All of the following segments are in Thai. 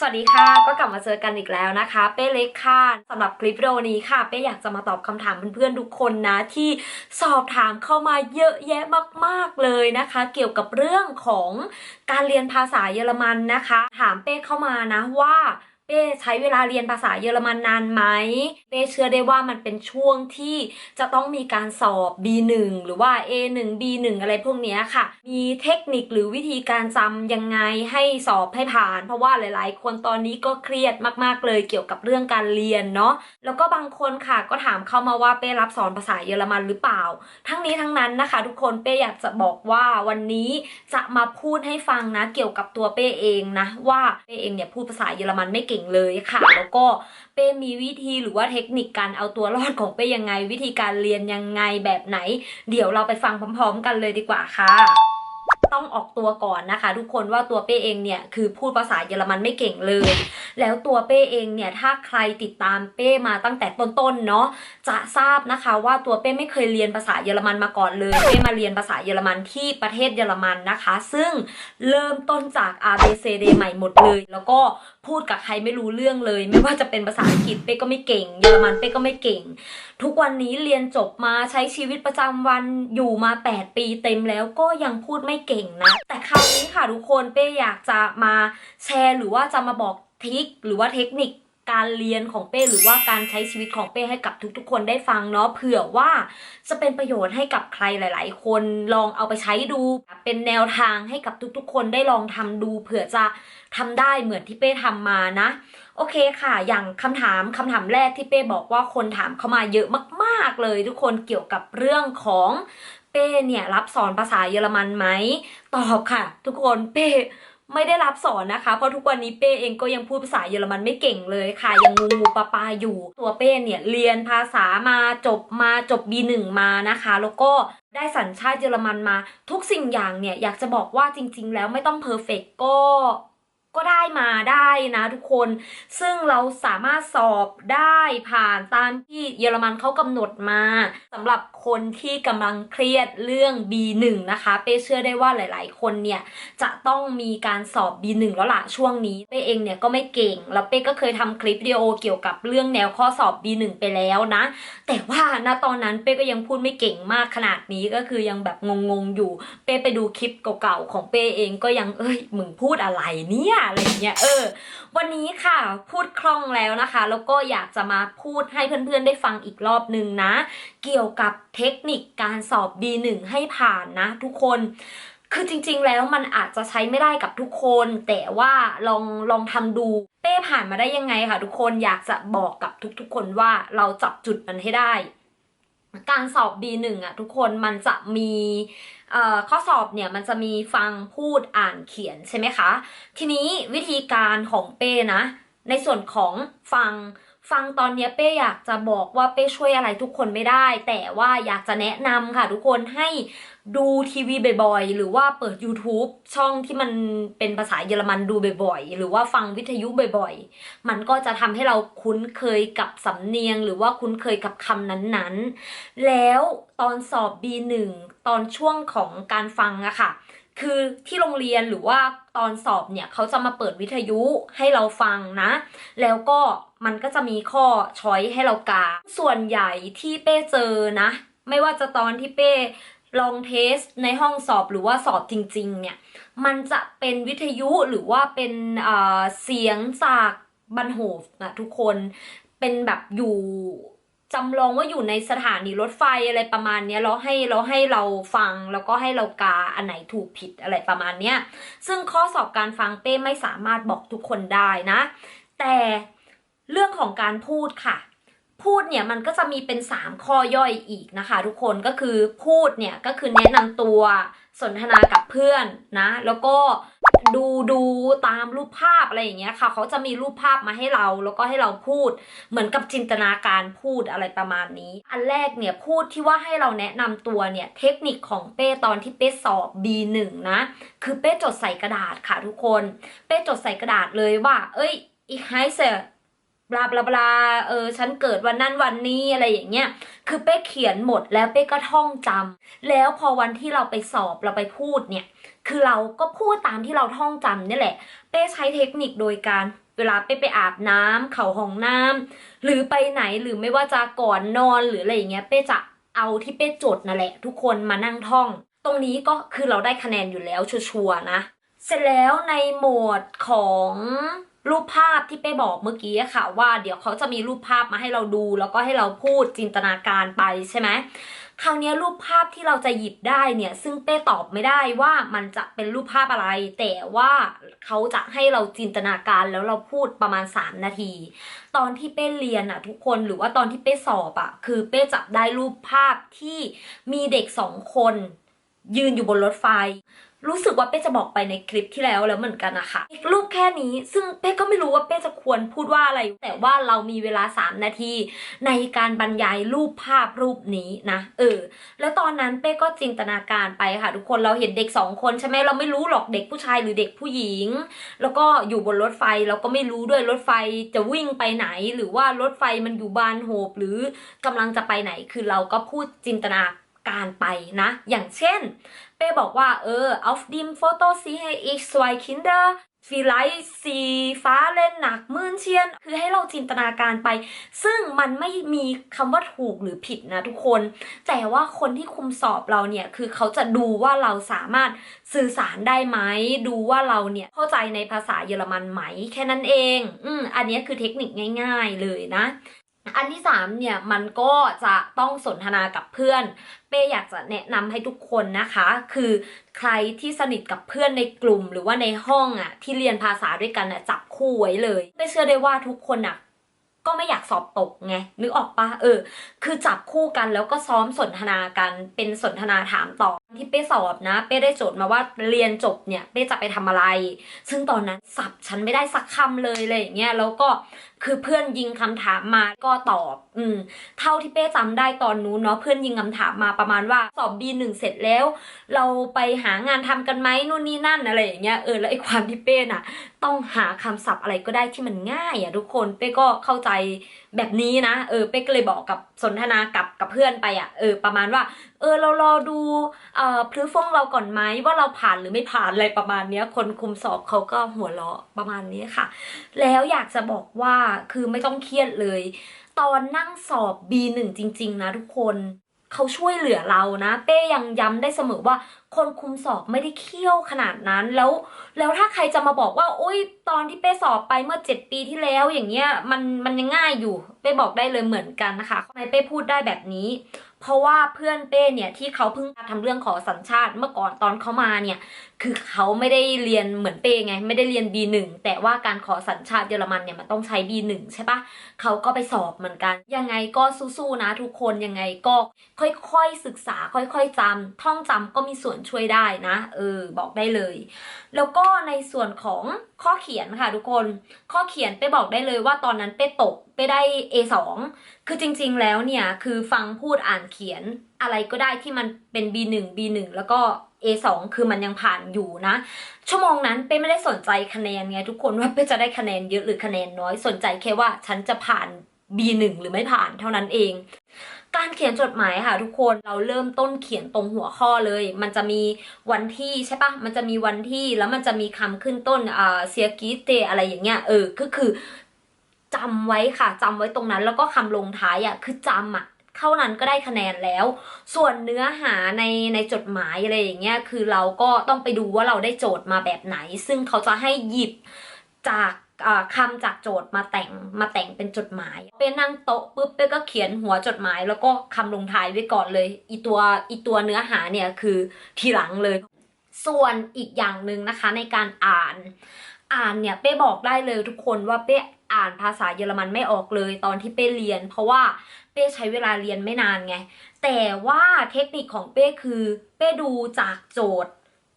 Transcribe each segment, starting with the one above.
สวัสดีค่ะ ก็กลับมาเจอกันอีกแล้วนะคะ เป้เล็กค่ะสำหรับคลิปวิดีโอนี้ค่ะ เป้อยากจะมาตอบคำถามเพื่อนๆทุกคนนะ ที่สอบถามเข้ามาเยอะแยะมากๆเลยนะคะ เกี่ยวกับเรื่องของการเรียนภาษาเยอรมันนะคะ ถามเป้เข้ามานะว่า เป้ใช้เวลาเรียนภาษาเยอรมันนานไหมเป้เชื่อได้ว่ามันเป็นช่วงที่จะต้องมีการสอบ B1 หรือว่า A1 B1 อะไรพวกนี้ค่ะ มีเทคนิคหรือวิธีการจำยังไงให้สอบให้ผ่าน เพราะว่าหลาย ๆ คนตอนนี้ก็เครียดมาก ๆ เลยเกี่ยวกับเรื่องการเรียนเนาะแล้วก็บางคนค่ะก็ถามเข้ามาว่าเป้รับสอนภาษาเยอรมันหรือเปล่า ทั้งนี้ทั้งนั้นนะคะ ทุกคนเป้อยากจะบอกว่าวันนี้จะมาพูดให้ฟังนะเกี่ยวกับตัวเป้เองนะว่าเป้เองเนี่ยพูดภาษาเยอรมันไม่เก่งเลยค่ะ แล้วก็เป้มีวิธีหรือว่าเทคนิคการเอาตัวรอดของเป้ยังไง วิธีการเรียนยังไงแบบไหน เดี๋ยวเราไปฟังพร้อม ๆ กันเลยดีกว่าค่ะต้องออกตัวก่อนนะคะ ทุกคนว่าตัวเป้เองเนี่ยคือพูดภาษาเยอรมันไม่เก่งเลย แล้วตัวเป้เองเนี่ยถ้าใครติดตามเป้มาตั้งแต่ต้นๆเนาะจะทราบนะคะว่าตัวเป้ไม่เคยเรียนภาษาเยอรมันมาก่อนเลยเป้มาเรียนภาษาเยอรมันที่ประเทศเยอรมันนะคะ ซึ่งเริ่มต้นจาก A B C D ใหม่หมดเลย แล้วก็พูดกับใครไม่รู้เรื่องเลย ไม่ว่าจะเป็นภาษาอังกฤษเป้ก็ไม่เก่งเยอรมันเป้ก็ไม่เก่ง ทุกวันนี้เรียนจบมาใช้ชีวิตประจำวันอยู่มา 8 ปีเต็มแล้วก็ยังพูดไม่เก่งนะ แต่คราวนี้ค่ะทุกคนเป้อยากจะมาแชร์หรือว่าจะมาบอก ทริคหรือว่าเทคนิคการเรียนของเป้หรือว่าการใช้ชีวิตของเป้ให้กับทุกๆ คนได้ฟังเนาะเผื่อว่าจะเป็นประโยชน์ให้กับใครหลาย ๆ คนลองเอาไปใช้ดู เป็นแนวทางให้กับทุกๆ คนได้ลองทำดูเผื่อจะทำได้เหมือนที่เป้ทำมานะ โอเคค่ะ อย่างคำถามคำถามแรกที่เป้บอกว่าคนถามเข้ามาเยอะมากๆเลยทุกคนเกี่ยวกับเรื่องของเป้เนี่ยรับสอนภาษาเยอรมันไหมตอบค่ะ ทุกคนเป้ ไม่ได้รับสอนนะคะ เพราะทุกวันนี้เป้เองก็ยังพูดภาษาเยอรมันไม่เก่งเลยค่ะ ยังงูงูปลาปลาอยู่ ตัวเป้เนี่ยเรียนภาษามาจบมาจบ B1 มานะคะ แล้วก็ได้สัญชาติเยอรมันมา ทุกสิ่งอย่างเนี่ยอยากจะบอกว่าจริง ๆ แล้วไม่ต้องเพอร์เฟกก็ ก็ได้มาได้นะทุกคน ซึ่งเราสามารถสอบได้ผ่านตามที่เยอรมันเขากำหนดมาสำหรับคนที่กำลังเครียดเรื่อง B1 นะคะ เป้เชื่อได้ว่าหลาย ๆ คนเนี่ย จะต้องมีการสอบ B1 แล้วล่ะช่วงนี้ เป้เองเนี่ยก็ไม่เก่ง แล้วเป้ก็เคยทำคลิปวิดีโอเกี่ยวกับเรื่องแนวข้อสอบ B1 ไปแล้วนะ แต่ว่าณตอนนั้นเป้ก็ยังพูดไม่เก่งมากขนาดนี้ก็คือยังแบบงงๆอยู่ เป้ไปดูคลิปเก่าๆของเป้เองก็ยังเอ้ยมึงพูดอะไรเนี่ยอะไรอย่างเงี้ยเออ วันนี้ค่ะพูดคล่องแล้วนะคะ แล้วก็อยากจะมาพูดให้เพื่อนๆได้ฟังอีกรอบหนึ่งนะ เกี่ยวกับเทคนิคการสอบ B1 ให้ผ่านนะ ทุกคนคือจริงๆ แล้วมันอาจจะใช้ไม่ได้กับทุกคน แต่ว่าลองลองทำดู เป้ผ่านมาได้ยังไงค่ะ ทุกคนอยากจะบอกกับทุกๆ คนว่าเราจับจุดมันให้ได้ การสอบ B1 อะทุกคนมันจะมี ข้อสอบเนี่ยมันจะมีฟังพูดอ่านเขียนใช่ไหมคะ ทีนี้วิธีการของเป้นะ ในส่วนของฟังฟังตอนนี้เป้อยากจะบอกว่าเป้ช่วยอะไรทุกคนไม่ได้ แต่ว่าอยากจะแนะนำค่ะ ทุกคนให้ดูทีวีบ่อยๆ หรือว่าเปิด YouTube ช่องที่มันเป็นภาษาเยอรมันดูบ่อยๆ หรือว่าฟังวิทยุบ่อยๆ มันก็จะทำให้เราคุ้นเคยกับสำเนียง หรือว่าคุ้นเคยกับคำนั้นๆ แล้วตอนสอบ B1 ตอนช่วงของการฟังอะค่ะ คือที่โรงเรียนหรือว่าตอนสอบเนี่ยเขาจะมาเปิดวิทยุให้เราฟังนะ แล้วก็มันก็จะมีข้อช้อยให้เรากา ส่วนใหญ่ที่เป้เจอนะ ไม่ว่าจะตอนที่เป้ลองเทสในห้องสอบหรือว่าสอบจริง ๆ เนี่ย มันจะเป็นวิทยุหรือว่าเป็นอ่าเสียงจากบันโฮฟนะทุกคนเป็นแบบอยู่ จำลองว่าอยู่ในสถานีรถไฟอะไรประมาณนี้แล้วให้เราให้เราฟังแล้วก็ให้เรากาอันไหนถูกผิดอะไรประมาณนี้ซึ่งข้อสอบการฟังเป้ไม่สามารถบอกทุกคนได้นะ แต่เรื่องของการพูดค่ะ พูดเนี่ยมันก็จะมีเป็น 3 ข้อย่อยอีกนะคะ ทุกคนก็คือพูดเนี่ยก็คือแนะนำตัวสนทนากับเพื่อนนะ แล้วก็ ดูดูตามรูปภาพอะไรอย่างเงี้ยค่ะ เขาจะมีรูปภาพมาให้เรา แล้วก็ให้เราพูด เหมือนกับจินตนาการพูดอะไรประมาณนี้ อันแรกเนี่ยพูดที่ว่าให้เราแนะนำตัวเนี่ยเทคนิคของเป้ตอนที่เป้สอบ B1 นะ คือเป้จดใส่กระดาษค่ะทุกคน เป้จดใส่กระดาษเลยว่า เอ้ยอีไฮเซอร์ บลาบลาบลาเออฉันเกิดวันนั้นวันนี้อะไรอย่างเงี้ยคือเป้เขียนหมดแล้วเป้ก็ท่องจำแล้วพอวันที่เราไปสอบเราไปพูดเนี่ย คือเราก็พูดตามที่เราท่องจำนี่แหละ เป้ใช้เทคนิคโดยการเวลาเป้ไปอาบน้ำเข้าห้องน้ำหรือไปไหนหรือไม่ว่าจะก่อนนอนหรืออะไรอย่างเงี้ยเป้จะเอาที่เป้จดนั่นแหละ ทุกคนมานั่งท่อง ตรงนี้ก็คือเราได้คะแนนอยู่แล้วชัวร์นะ เสร็จแล้วในโหมดของ รูปภาพที่เป้บอกเมื่อกี้ค่ะว่าเดี๋ยวเขาจะมีรูปภาพมาให้เราดู แล้วก็ให้เราพูดจินตนาการไปใช่ไหมคราวนี้รูปภาพที่เราจะหยิบได้เนี่ย ซึ่งเป้ตอบไม่ได้ว่ามันจะเป็นรูปภาพอะไร แต่ว่าเขาจะให้เราจินตนาการแล้วเราพูดประมาณ 3 นาที ตอนที่เป้เรียนอะทุกคนหรือว่าตอนที่เป้สอบอะคือเป้จับได้รูปภาพที่มีเด็กสองคน ยืนอยู่บนรถไฟ รู้สึกว่าเป้จะบอกไปในคลิปที่แล้วแล้วเหมือนกันนะคะอีกรูปแค่นี้ซึ่งเป้ก็ไม่รู้ว่าเป้จะควรพูดว่าอะไร แต่ว่าเรามีเวลา 3 นาที ในการบรรยายรูปภาพรูปนี้นะเออแล้วตอนนั้นเป้ก็จินตนาการไปค่ะ ทุกคนเราเห็นเด็กสองคนใช่ไหมเราไม่รู้หรอกเด็กผู้ชายหรือเด็กผู้หญิง แล้วก็อยู่บนรถไฟเราก็ไม่รู้ด้วยรถไฟจะวิ่งไปไหน หรือว่ารถไฟมันอยู่บานโฮบหรือกำลังจะไปไหนคือเราก็พูดจินตนาการไปนะ อย่างเช่น เป้บอกว่าเออ auf dem Foto sehe ich zwei Kinder vielleicht sie fahren nach München คือให้เราจินตนาการไป ซึ่งมันไม่มีคำว่าถูกหรือผิดนะทุกคน แต่ว่าคนที่คุมสอบเราเนี่ย คือเขาจะดูว่าเราสามารถสื่อสารได้ไหม ดูว่าเราเนี่ยเข้าใจในภาษาเยอรมันไหม แค่นั้นเอง อืมอันนี้คือเทคนิคง่าย ๆเลยนะ อันที่สามเนี่ยมันก็จะต้องสนทนากับเพื่อน เป้อยากจะแนะนำให้ทุกคนนะคะ คือใครที่สนิทกับเพื่อนในกลุ่มหรือว่าในห้องอะที่เรียนภาษาด้วยกันอะจับคู่ไว้เลยเป้เชื่อได้ว่าทุกคนอะก็ไม่อยากสอบตกไงนึกออกปะเออ คือจับคู่กันแล้วก็ซ้อมสนทนากันเป็นสนทนาถามตอบที่เป้สอบนะ เป้ได้โจทย์มาว่าเรียนจบเนี่ยเป้จะไปทำอะไร ซึ่งตอนนั้นสับฉันไม่ได้สักคำเลยเลยอย่างเงี้ยแล้วก็คือเพื่อนยิงคำถามมาก็ตอบ อืม เท่าที่เป้จำได้ตอนนู้นเนาะเพื่อนยิงคำถามมาประมาณว่าสอบ B1 เสร็จแล้ว เราไปหางานทำกันไหมนู่นนี่นั่นอะไรอย่างเงี้ยเออแล้วไอ้ความที่เป้น่ะ ต้องหาคำศัพท์อะไรก็ได้ที่มันง่ายอะทุกคนเป้ก็เข้าใจแบบนี้นะ เออเป้ก็เลยบอกกับสนทนากับกับเพื่อนไปอะเออ ประมาณว่าเออเรารอดูเอ่อพลื้ฟงเราก่อนไหมว่าเราผ่านหรือไม่ผ่านอะไรประมาณเนี้ย คนคุมสอบเขาก็หัวเราะประมาณนี้ค่ะ แล้วอยากจะบอกว่าคือไม่ต้องเครียดเลย ตอนนั่งสอบ B1 จริง ๆ นะทุกคนเขาช่วยเหลือเรานะ เป้ยังย้ำได้เสมอว่าคนคุมสอบไม่ได้เคี่ยวขนาดนั้นแล้ว แล้วถ้าใครจะมาบอกว่าโอ๊ยตอนที่เป้สอบไปเมื่อ 7 ปีที่แล้วอย่างเงี้ยมันมันยังง่ายอยู่ เป้บอกได้เลยเหมือนกันนะคะทำไมเป้พูดได้แบบนี้ เพราะว่าเพื่อนเป้เนี่ยที่เขาเพิ่งทำเรื่องขอสัญชาติเมื่อก่อนตอนเขามาเนี่ย คือเขาไม่ได้เรียนเหมือนเป้ไง ไม่ได้เรียน B1 แต่ว่าการขอสัญชาติเยอรมันเนี่ยมันต้องใช้ B1 ใช่ปะเขาก็ไปสอบเหมือนกัน ยังไงก็สู้ๆนะทุกคนยังไงก็ค่อยๆศึกษาค่อยๆจำท่องจำก็มีส่วนช่วยได้นะ เออ บอกได้เลย แล้วก็ในส่วนของข้อเขียนค่ะทุกคนข้อเขียนเป้บอกได้เลยว่าตอนนั้นเป้ตกเป้ได้ A2 คือจริงๆแล้วเนี่ยคือฟังพูดอ่านเขียนอะไรก็ได้ที่มันเป็น B1 B1 แล้วก็ A2 คือมันยังผ่านอยู่นะ ชั่วโมงนั้นเป้ไม่ได้สนใจคะแนนไงทุกคนว่าเป้จะได้คะแนนเยอะหรือคะแนนน้อยสนใจแค่ว่าฉันจะผ่าน B1 หรือไม่ผ่านเท่านั้นเอง การเขียนจดหมายค่ะทุกคนเราเริ่มต้นเขียนตรงหัวข้อเลย มันจะมีวันที่ใช่ปะมันจะมีวันที่แล้วมันจะมีคำขึ้นต้นอ่าเซียกิเตอะไรอย่างเงี้ยเออก็คือจำไว้ค่ะจำไว้ตรงนั้นแล้วก็คำลงท้ายอะคือจำอะ เท่านั้นก็ได้คะแนนแล้ว ส่วนเนื้อหาในในจดหมายอะไรอย่างเงี้ยคือเราก็ต้องไปดูว่าเราได้โจทย์มาแบบไหน ซึ่งเขาจะให้หยิบจากอ่าคำจากโจทย์มาแต่งมาแต่งเป็นจดหมายเป้นั่งโต๊ะปุ๊บเป้ก็เขียนหัวจดหมาย แล้วก็คำลงท้ายไว้ก่อนเลย อีตัวอีตัวเนื้อหาเนี่ยคือทีหลังเลย ส่วนอีกอย่างหนึ่งนะคะในการอ่านอ่านเนี่ยเป้บอกได้เลยทุกคนว่าเป้อ่านภาษาเยอรมันไม่ออกเลยตอนที่เป้เรียน เพราะว่า เป้ใช้เวลาเรียนไม่นานไง แต่ว่าเทคนิคของเป้คือเป้ดูจากโจทย์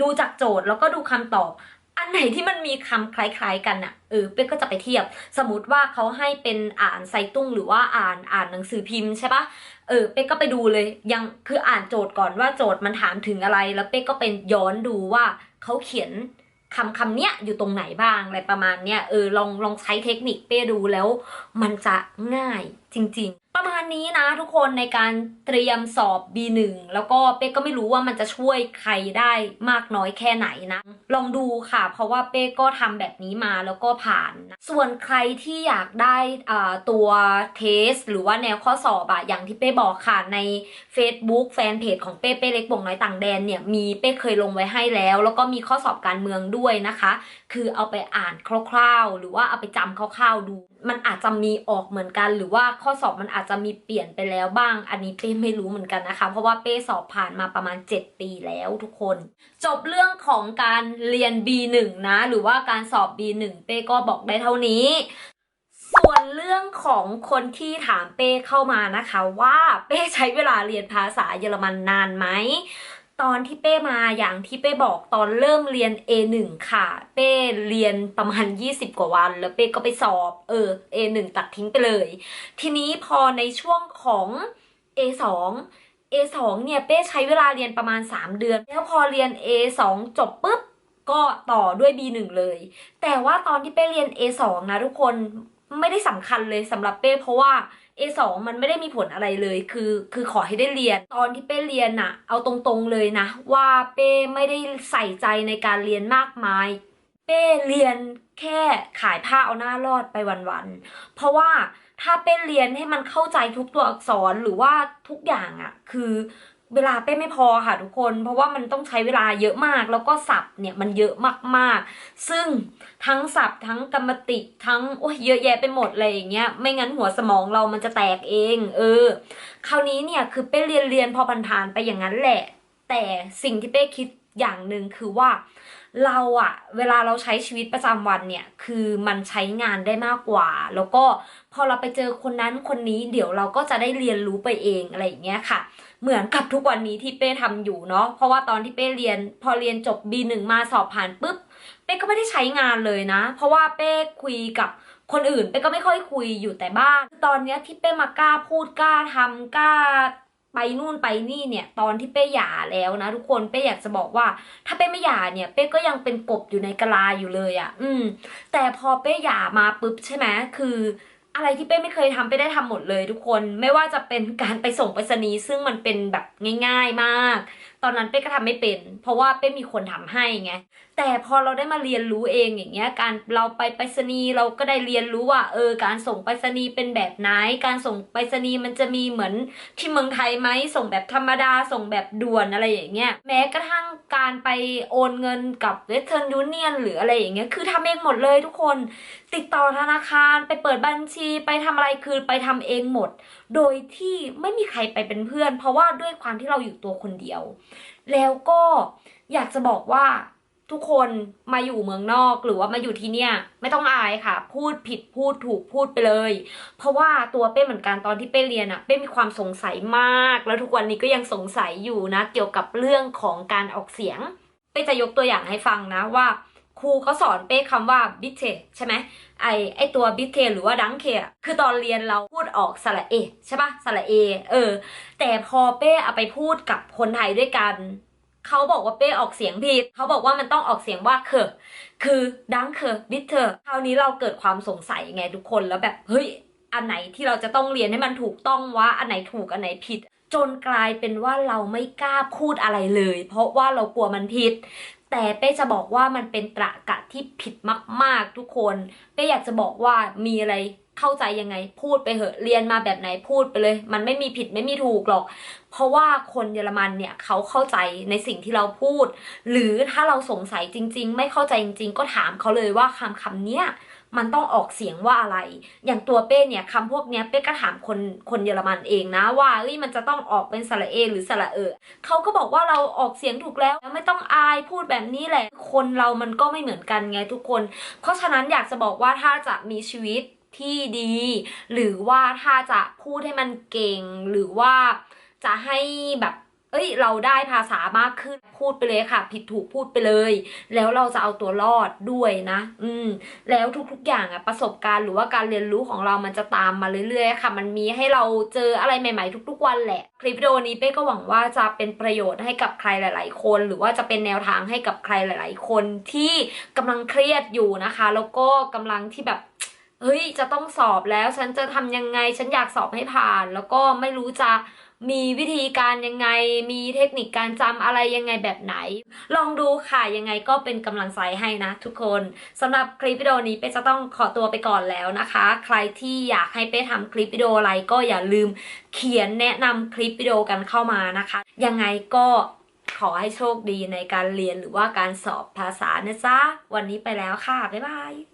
ดูจากโจทย์แล้วก็ดูคำตอบ อันไหนที่มันมีคำคล้ายๆกันอะเออเป้ก็จะไปเทียบ สมมติว่าเขาให้เป็นอ่านไซตุ้งหรือว่าอ่านอ่านหนังสือพิมพ์ใช่ปะเออเป้ก็ไปดูเลยยังคืออ่านโจทย์ก่อนว่าโจทย์มันถามถึงอะไร แล้วเป้ก็เป็นย้อนดูว่าเขาเขียนคำคำเนี้ยอยู่ตรงไหนบ้างอะไรประมาณเนี้ยเออลองลองใช้เทคนิคเป้ดูแล้ว มันจะง่ายจจริง ๆ ประมาณนี้นะทุกคนในการเตรียมสอบ B1 แล้วก็เป้ก็ไม่รู้ว่ามันจะช่วยใครได้มากน้อยแค่ไหนนะ ลองดูค่ะ เพราะว่าเป้ก็ทำแบบนี้มาแล้วก็ผ่านนะส่วนใครที่อยากได้ตัวเทส หรือว่าแนวข้อสอบอะอย่างที่เป้บอกค่ะใน Facebook แฟนเพจของเป้เป้เล็กบ่งน้อยต่างแดนเนี่ยมีเป้เคยลงไว้ให้แล้ว แล้วก็มีข้อสอบการเมืองด้วยนะคะ คือเอาไปอ่านคร่าวๆ หรือว่าเอาไปจำคร่าวๆดู มันอาจจะมีออกเหมือนกัน หรือว่าข้อสอบมันอาจจะมีเปลี่ยนไปแล้วบ้าง อันนี้เป้ไม่รู้เหมือนกันนะคะ เพราะว่าเป้สอบผ่านมาประมาณ 7 ปีแล้วทุกคน จบเรื่องของการเรียน B1 นะ หรือว่าการสอบ B1 เป้ก็บอกได้เท่านี้ส่วนเรื่องของคนที่ถามเป้เข้ามานะคะ ว่าเป้ใช้เวลาเรียนภาษาเยอรมันนานไหม ตอนที่เป้มาอย่างที่เป้บอกตอนเริ่มเรียน A1 ค่ะ เป้เรียนประมาณ 20 กว่าวัน แล้วเป้ก็ไปสอบเออ A1 ตัดทิ้งไปเลย ทีนี้พอในช่วงของ A2 A2 เนี่ยเป้ใช้เวลาเรียนประมาณ 3 เดือน แล้วพอเรียน A2 จบปุ๊บก็ต่อด้วย B1 เลย แต่ว่าตอนที่เป้เรียน A2 นะทุกคนไม่ได้สำคัญเลยสำหรับเป้เพราะว่า A2 มันไม่ได้มีผลอะไรเลย คือคือขอให้ได้เรียน ตอนที่เป้เรียนน่ะเอาตรงๆเลยนะ ว่าเป้ไม่ได้ใส่ใจในการเรียนมากมาย เป้เรียนแค่ขายผ้าเอาหน้ารอดไปวันๆ เพราะว่าถ้าเป้เรียนให้มันเข้าใจทุกตัวอักษรหรือว่าทุกอย่างอะคือ เวลาเป้ไม่พอค่ะทุกคน เพราะว่ามันต้องใช้เวลาเยอะมาก แล้วก็ศัพท์เนี่ยมันเยอะมากๆ ซึ่งทั้งศัพท์ทั้งกรรมติทั้งโอ้ยเยอะแยะไปหมดเลยอย่างเงี้ยไม่งั้นหัวสมองเรามันจะแตกเอง เออ คราวนี้เนี่ยคือเป้เรียนเรียนพอผ่านๆไปอย่างนั้นแหละ แต่สิ่งที่เป้คิดอย่างหนึ่งคือว่า เราอะเวลาเราใช้ชีวิตประจำวันเนี่ยคือมันใช้งานได้มากกว่า แล้วก็พอเราไปเจอคนนั้นคนนี้เดี๋ยวเราก็จะได้เรียนรู้ไปเองอะไรอย่างเงี้ยค่ะ เหมือนกับทุกวันนี้ที่เป้ทำอยู่เนาะเพราะว่าตอนที่เป้เรียน พอเรียนจบ B1 มาสอบผ่านปุ๊บเป้ก็ไม่ได้ใช้งานเลยนะ เพราะว่าเป้คุยกับคนอื่นเป้ก็ไม่ค่อยคุยอยู่แต่บ้าน ตอนเนี้ยที่เป้มากล้าพูดกล้าทำกล้า ไปนู่นไปนี่เนี่ยตอนที่เป้หย่าแล้วนะ ทุกคนเป้อยากจะบอกว่า ถ้าเป้ไม่หย่าเนี่ยเป้ก็ยังเป็นกบอยู่ในกะลาอยู่เลยอะ่ะ อืม แต่พอเป้หย่ามาปุ๊บใช่ไหมคืออะไรที่เป้ไม่เคยทำเป้ได้ทำหมดเลยทุกคนไม่ว่าจะเป็นการไปส่งไปรษณีย์ซึ่งมันเป็นแบบง่าย ๆมาก ตอนนั้นเป้ก็ทำไม่เป็น เพราะว่าเป้มีคนทำให้ไงแต่พอเราได้มาเรียนรู้เองอย่างเงี้ยการเราไปไปรษณีย์เราก็ได้เรียนรู้ว่าเออการส่งไปรษณีย์เป็นแบบไหน การส่งไปรษณีย์มันจะมีเหมือนที่เมืองไทยไหมส่งแบบธรรมดาส่งแบบด่วนอะไรอย่างเงี้ยแม้กระทั่งการไปโอนเงินกับเวสเทิร์นยูเนียนหรืออะไรอย่างเงี้ยคือทำเองหมดเลยทุกคน ติดต่อธนาคารไปเปิดบัญชีไปทำอะไรคือไปทำเองหมด โดยที่ไม่มีใครไปเป็นเพื่อน เพราะว่าด้วยความที่เราอยู่ตัวคนเดียว แล้วก็อยากจะบอกว่าทุกคนมาอยู่เมืองนอกหรือว่ามาอยู่ที่เนี่ย ไม่ต้องอายค่ะ พูดผิดพูดถูกพูดไปเลย เพราะว่าตัวเป้เหมือนกันตอนที่เป้เรียนอะเป้มีความสงสัยมาก แล้วทุกวันนี้ก็ยังสงสัยอยู่นะ เกี่ยวกับเรื่องของการออกเสียง เป้จะยกตัวอย่างให้ฟังนะว่า รูเขาสอนเป้คำว่าบิเทใช่ไหมไอไอตัวบิเทหรือว่าดังเคอะคือตอนเรียนเราพูดออกสระเอใช่ปะสระเอเออ แต่พอเป้เอาไปพูดกับคนไทยด้วยกันเขาบอกว่าเป้ออกเสียงผิด เขาบอกว่ามันต้องออกเสียงว่าเคอคือดังเคอบิเทอคราวนี้เราเกิดความสงสัยไงทุกคนแล้วแบบเฮ้ยอันไหนที่เราจะต้องเรียนให้มันถูกต้องวะอันไหนถูกอันไหนผิด จนกลายเป็นว่าเราไม่กล้าพูดอะไรเลย เพราะว่าเรากลัวมันผิด แต่เป้จะบอกว่ามันเป็นตรรกะที่ผิดมาก ๆ ทุกคนเป้อยากจะบอกว่ามีอะไรเข้าใจยังไงพูดไปเหอะเรียนมาแบบไหนพูดไปเลย มันไม่มีผิดไม่มีถูกหรอก เพราะว่าคนเยอรมันเนี่ยเขาเข้าใจในสิ่งที่เราพูด หรือถ้าเราสงสัยจริง ๆ ไม่เข้าใจจริง ๆ ก็ถามเขาเลยว่าคำคำเนี้ย มันต้องออกเสียงว่าอะไร อย่างตัวเป้เนี่ยคำพวกเนี้ยเป้ก็ถามคนคนเยอรมันเองนะว่าเอ้ยมันจะต้องออกเป็นสระเอหรือสระเออเขาก็บอกว่าเราออกเสียงถูกแล้วไม่ต้องอายพูดแบบนี้แหละ คนเรามันก็ไม่เหมือนกันไงทุกคน เพราะฉะนั้นอยากจะบอกว่าถ้าจะมีชีวิตที่ดี หรือว่าถ้าจะพูดให้มันเก่งหรือว่าจะให้แบบ เอ้ย เราได้ภาษามากขึ้นพูดไปเลยค่ะ ผิดถูกพูดไปเลย แล้วเราจะเอาตัวรอดด้วยนะ อืม แล้วทุกๆอย่างอะประสบการณ์หรือว่าการเรียนรู้ของเรามันจะตามมาเรื่อยๆค่ะ มันมีให้เราเจออะไรใหม่ๆ ทุกๆวันแหละ คลิปวิดีโอนี้เป้ก็หวังว่าจะเป็นประโยชน์ให้กับใครหลาย ๆ คน หรือว่าจะเป็นแนวทางให้กับใครหลาย ๆ คนที่กำลังเครียดอยู่นะคะ แล้วก็กำลังที่แบบเฮ้ยจะต้องสอบแล้วฉันจะทำยังไงฉันอยากสอบให้ผ่าน แล้วก็ไม่รู้จะ มีวิธีการยังไง มีเทคนิคการจำอะไรยังไงแบบไหน ลองดูค่ะยังไงก็เป็นกำลังใจให้นะทุกคนสำหรับคลิปวิดีโอนี้เป้จะต้องขอตัวไปก่อนแล้วนะคะ ใครที่อยากให้เป้ทำคลิปวิดีโออะไรก็อย่าลืมเขียนแนะนำคลิปวิดีโอกันเข้ามานะคะ ยังไงก็ขอให้โชคดีในการเรียนหรือว่าการสอบภาษานะจ๊ะวันนี้ไปแล้วค่ะบ๊ายบาย